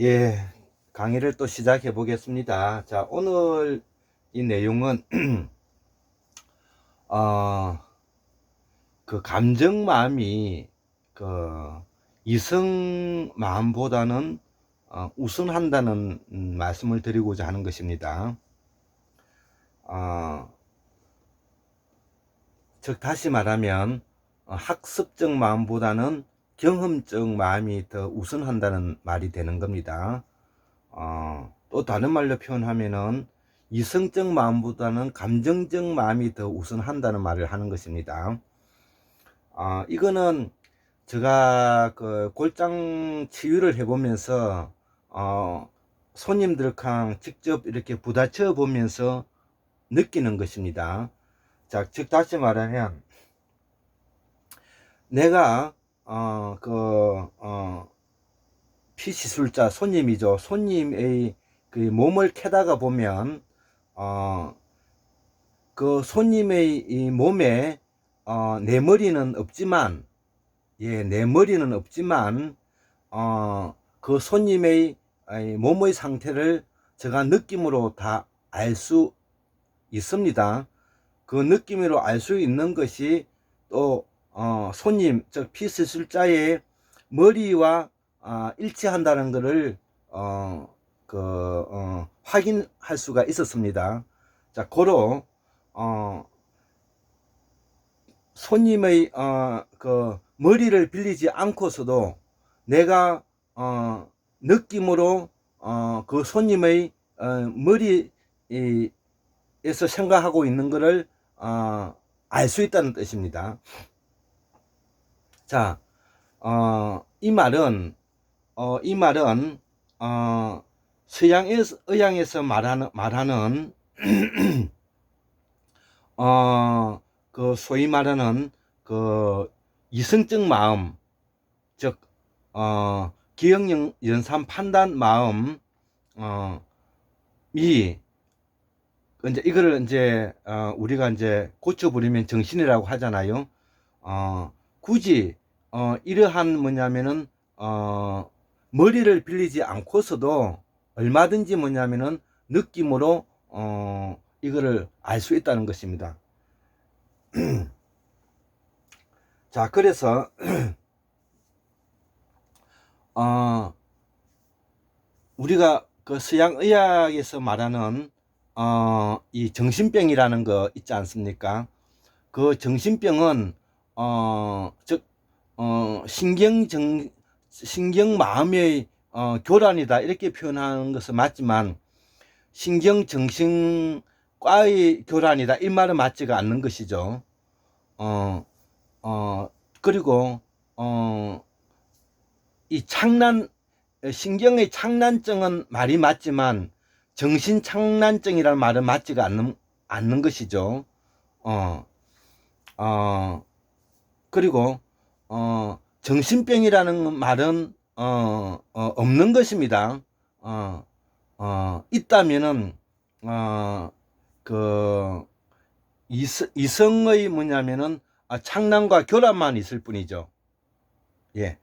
예, 강의를 또 시작해 보겠습니다. 자, 오늘 이 내용은, 어, 그 감정 마음이 그 이성 마음보다는 어, 우선한다는 음, 말씀을 드리고자 하는 것입니다. 어, 즉, 다시 말하면, 어, 학습적 마음보다는 경험적 마음이 더 우선한다는 말이 되는 겁니다. 어, 또 다른 말로 표현하면은 이성적 마음보다는 감정적 마음이 더 우선한다는 말을 하는 것입니다. 어, 이거는 제가 그 골장 치유를 해보면서 어, 손님들랑 직접 이렇게 부딪혀 보면서 느끼는 것입니다. 자, 즉 다시 말하면 내가 어, 그, 어, 피시술자 손님이죠. 손님의 그 몸을 캐다가 보면, 어, 그 손님의 이 몸에, 어, 내 머리는 없지만, 예, 내 머리는 없지만, 어, 그 손님의 이 몸의 상태를 제가 느낌으로 다 알 수 있습니다. 그 느낌으로 알 수 있는 것이 또 어, 손님, 즉 피수술자의 머리와 어, 일치한다는 것을 어, 그, 어, 확인할 수가 있었습니다. 자, 고로 어, 손님의 어, 그 머리를 빌리지 않고서도 내가 어, 느낌으로 어, 그 손님의 어, 머리에서 생각하고 있는 것을 어, 알 수 있다는 뜻입니다. 자, 어, 이 말은, 어, 이 말은, 어, 서양에서, 의양에서 말하는, 말하는, 어, 그, 소위 말하는, 그, 이성적 마음, 즉, 어, 기억 연- 연산 판단 마음, 어, 이, 이제 이거를 이제, 어, 우리가 이제 고쳐버리면 정신이라고 하잖아요. 어, 굳이 어 이러한 뭐냐면은 어 머리를 빌리지 않고서도 얼마든지 뭐냐면은 느낌으로 어 이거를 알 수 있다는 것입니다. 자, 그래서 어 우리가 그 서양 의학에서 말하는 어 이 정신병이라는 거 있지 않습니까? 그 정신병은 어, 즉, 어, 신경정, 신경 마음의 어, 교란이다. 이렇게 표현하는 것은 맞지만, 신경 정신과의 교란이다. 이 말은 맞지가 않는 것이죠. 어, 어, 그리고, 어, 이 창난, 신경의 창난증은 말이 맞지만, 정신 창난증이라는 말은 맞지가 않는, 않는 것이죠. 어, 어, 그리고 어, 정신병이라는 말은 어, 어, 없는 것입니다. 어, 어, 있다면은 어, 그 이성, 이성의 뭐냐면은 아, 창난과 교란만 있을 뿐이죠. 예,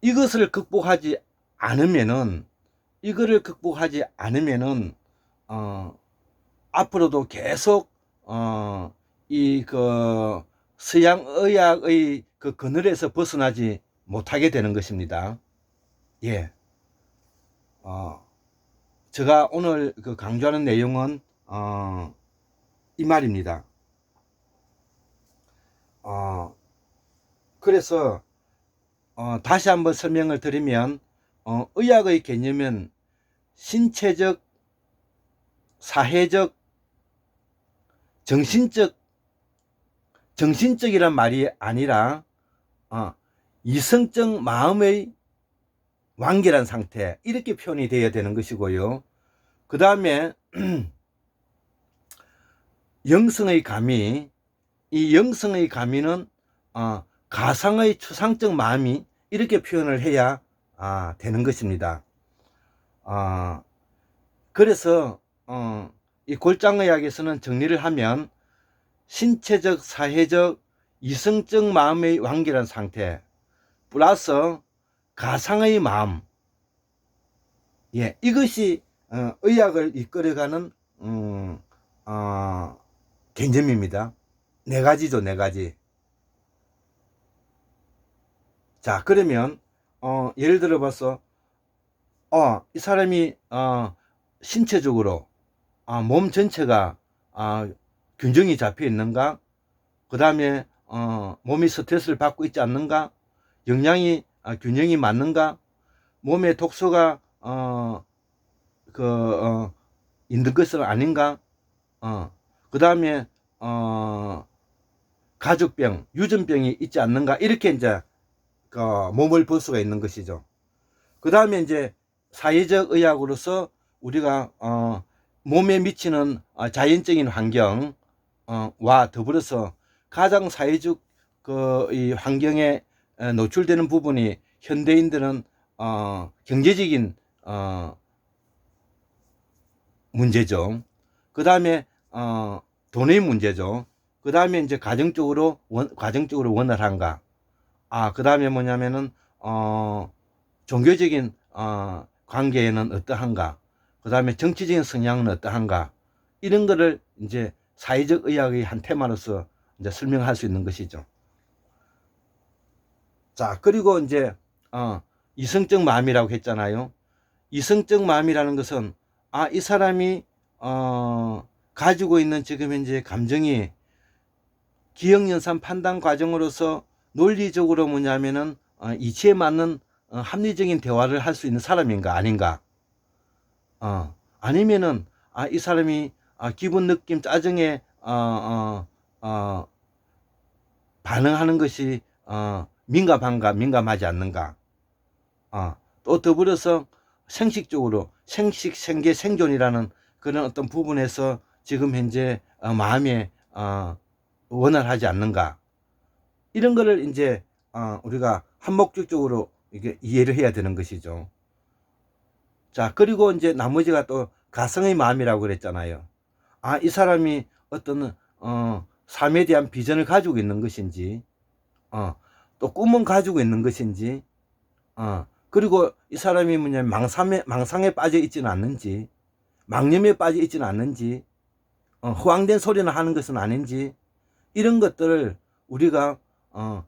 이것을 극복하지 않으면은 이거를 극복하지 않으면은 어, 앞으로도 계속 어, 이그 서양 의학의 그 그늘에서 벗어나지 못하게 되는 것입니다. 예. 어, 제가 오늘 그 강조하는 내용은, 어, 이 말입니다. 어, 그래서, 어, 다시 한번 설명을 드리면, 어, 의학의 개념은 신체적, 사회적, 정신적 정신적이란 말이 아니라 어, 이성적 마음의 완결한 상태 이렇게 표현이 되어야 되는 것이고요. 그 다음에 영성의 감이 이 영성의 감이는 어, 가상의 추상적 마음이 이렇게 표현을 해야 아, 되는 것입니다. 어, 그래서 어, 이 골장의학에서는 정리를 하면 신체적, 사회적, 이성적 마음의 완결한 상태 플러스 가상의 마음 예, 이것이 어, 의학을 이끌어가는 음, 어, 개념입니다. 네 가지죠, 네 가지. 자, 그러면 어, 예를 들어 봐서 어, 이 사람이 어, 신체적으로 아, 몸 전체가 아, 균형이 잡혀 있는가? 그 다음에 어, 몸이 스트레스를 받고 있지 않는가? 영양이 아, 균형이 맞는가? 몸의 독소가 어, 그 어, 있는 것은 아닌가? 어, 그 다음에 어, 가족병, 유전병이 있지 않는가? 이렇게 이제 그 몸을 볼 수가 있는 것이죠. 그 다음에 이제 사회적 의학으로서 우리가 어, 몸에 미치는 어, 자연적인 환경 어, 와 더불어서 가장 사회적 그 이 환경에 에, 노출되는 부분이 현대인들은 어, 경제적인 어, 문제죠. 그 다음에 어, 돈의 문제죠. 그 다음에 이제 가정적으로 원, 가정적으로 원활한가. 아, 그 다음에 뭐냐면은 어, 종교적인 어, 관계에는 어떠한가. 그 다음에 정치적인 성향은 어떠한가. 이런 거를 이제 사회적 의학의 한 테마로서 이제 설명할 수 있는 것이죠. 자, 그리고 이제, 어, 이성적 마음이라고 했잖아요. 이성적 마음이라는 것은, 아, 이 사람이, 어, 가지고 있는 지금 현재 감정이 기억연산 판단 과정으로서 논리적으로 뭐냐면은, 어, 이치에 맞는 어, 합리적인 대화를 할 수 있는 사람인가 아닌가. 어, 아니면은, 아, 이 사람이, 아, 기분, 느낌, 짜증에, 어, 어, 어, 반응하는 것이, 어, 민감한가, 민감하지 않는가. 어, 또 더불어서 생식적으로, 생식, 생계, 생존이라는 그런 어떤 부분에서 지금 현재 어, 마음에, 어, 원활하지 않는가. 이런 거를 이제, 어, 우리가 한목적적으로 이게 이해를 해야 되는 것이죠. 자, 그리고 이제 나머지가 또 가성의 마음이라고 그랬잖아요. 아, 이 사람이 어떤, 어, 삶에 대한 비전을 가지고 있는 것인지, 어, 또 꿈은 가지고 있는 것인지, 어, 그리고 이 사람이 뭐냐면 망상에, 망상에 빠져 있지는 않는지, 망념에 빠져 있지는 않는지, 어, 허황된 소리를 하는 것은 아닌지, 이런 것들을 우리가, 어,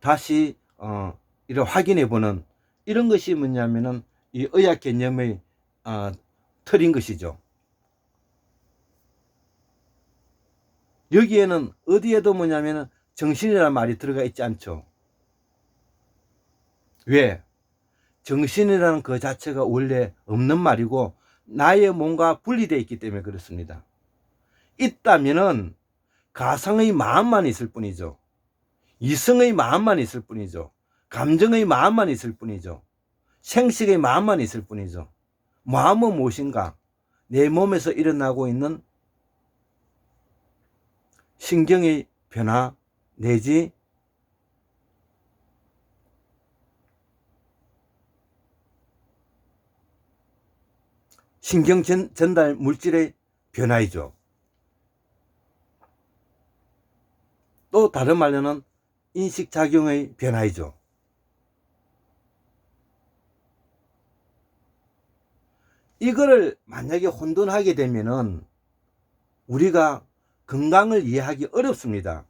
다시, 어, 이를 확인해 보는 이런 것이 뭐냐면은 이 의학 개념의 어, 틀인 것이죠. 여기에는 어디에도 뭐냐면은 정신이라는 말이 들어가 있지 않죠. 왜? 정신이라는 그 자체가 원래 없는 말이고 나의 몸과 분리되어 있기 때문에 그렇습니다. 있다면은 가상의 마음만 있을 뿐이죠. 이성의 마음만 있을 뿐이죠. 감정의 마음만 있을 뿐이죠. 생식의 마음만 있을 뿐이죠. 마음은 무엇인가? 내 몸에서 일어나고 있는 신경의 변화 내지 신경 전, 전달 물질의 변화이죠. 또 다른 말로는 인식작용의 변화이죠. 이거를 만약에 혼돈하게 되면은 우리가 건강을 이해하기 어렵습니다.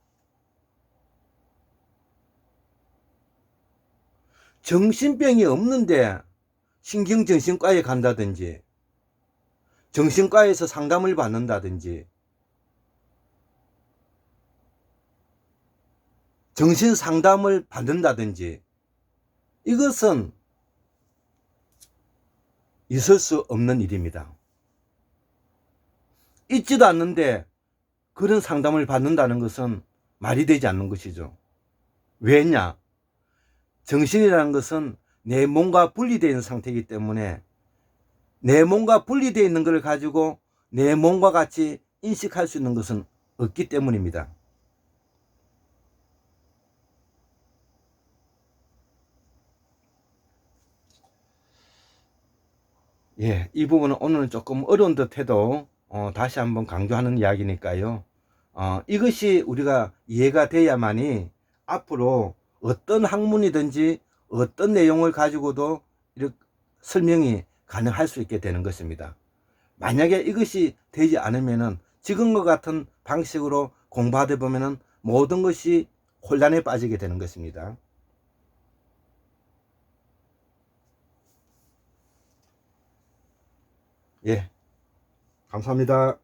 정신병이 없는데 신경정신과에 간다든지 정신과에서 상담을 받는다든지 정신 상담을 받는다든지 이것은 있을 수 없는 일입니다. 있지도 않는데 그런 상담을 받는다는 것은 말이 되지 않는 것이죠. 왜냐? 정신이라는 것은 내 몸과 분리되어 있는 상태이기 때문에 내 몸과 분리되어 있는 것을 가지고 내 몸과 같이 인식할 수 있는 것은 없기 때문입니다. 예, 이 부분은 오늘은 조금 어려운 듯 해도 어, 다시 한번 강조하는 이야기니까요. 어, 이것이 우리가 이해가 돼야만이 앞으로 어떤 학문이든지 어떤 내용을 가지고도 이렇게 설명이 가능할 수 있게 되는 것입니다. 만약에 이것이 되지 않으면은 지금과 같은 방식으로 공부하다 보면은 모든 것이 혼란에 빠지게 되는 것입니다. 예. 감사합니다.